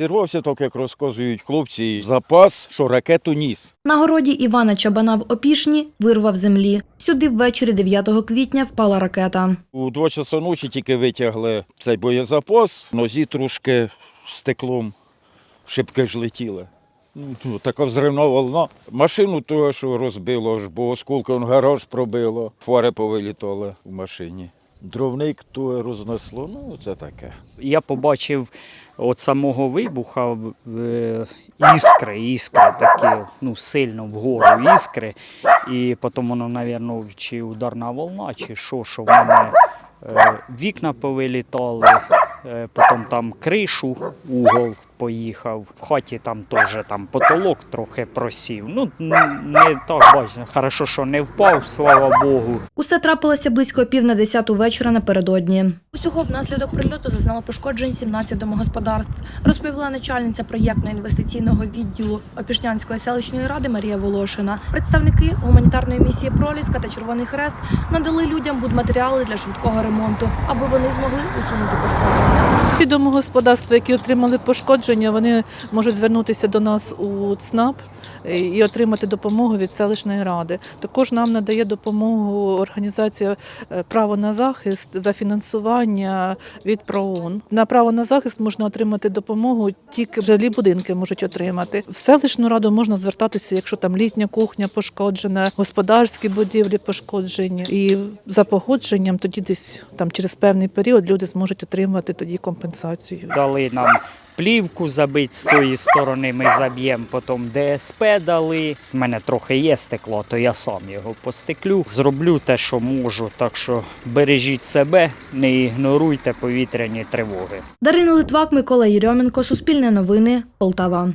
Зірвався так, як розказують хлопці, запас, що ракету ніс. На городі Івана Чабана в Опішні вирвав землі. Сюди ввечері 9 квітня впала ракета. У два часа ночі тільки витягли цей боєзапас, нозі трошки стеклом, шибки ж летіли. Ну, така взривна волна. Машину того, що розбило, ж, бо осколком гараж пробило, фари повилітали в машині. Дровник то рознесло, ну це таке. Я побачив от самого вибуха іскри, іскри такі, ну, сильно вгору іскри. І потім воно, мабуть, чи ударна волна, чи що, що в мене е, вікна повилітали, е, потім там кришу, угол поїхав. В хаті там теж там потолок трохи просів. Ну, не так бачно. Хорошо, що не впав, слава Богу. Усе трапилося близько пів на десяту вечора напередодні. Усього внаслідок прильоту зазнало пошкоджень 17 домогосподарств, розповіла начальниця проєктно-інвестиційного відділу Опішнянської селищної ради Марія Волошина. Представники гуманітарної місії Проліска та Червоний Хрест надали людям будматеріали для швидкого ремонту, аби вони змогли усунути пошкодження. Ті домогосподарства, які отримали пошкодження, вони можуть звернутися до нас у ЦНАП і отримати допомогу від селищної ради. Також нам надає допомогу організація е, право на захист за фінансування від ПРООН. На право на захист можна отримати допомогу, тільки жилі будинки можуть отримати. В селищну раду можна звертатися, якщо там літня кухня пошкоджена, господарські будівлі пошкоджені. І за погодженням тоді десь там через певний період люди зможуть отримати тоді компенсацію. дали нам плівку забити з тої сторони, ми заб'ємо, потім ДСП дали. У мене трохи є стекло, то я сам його постеклю. Зроблю те, що можу. Так що бережіть себе, не ігноруйте повітряні тривоги. Дарина Литвак, Микола Єрьоменко, Суспільне новини, Полтава.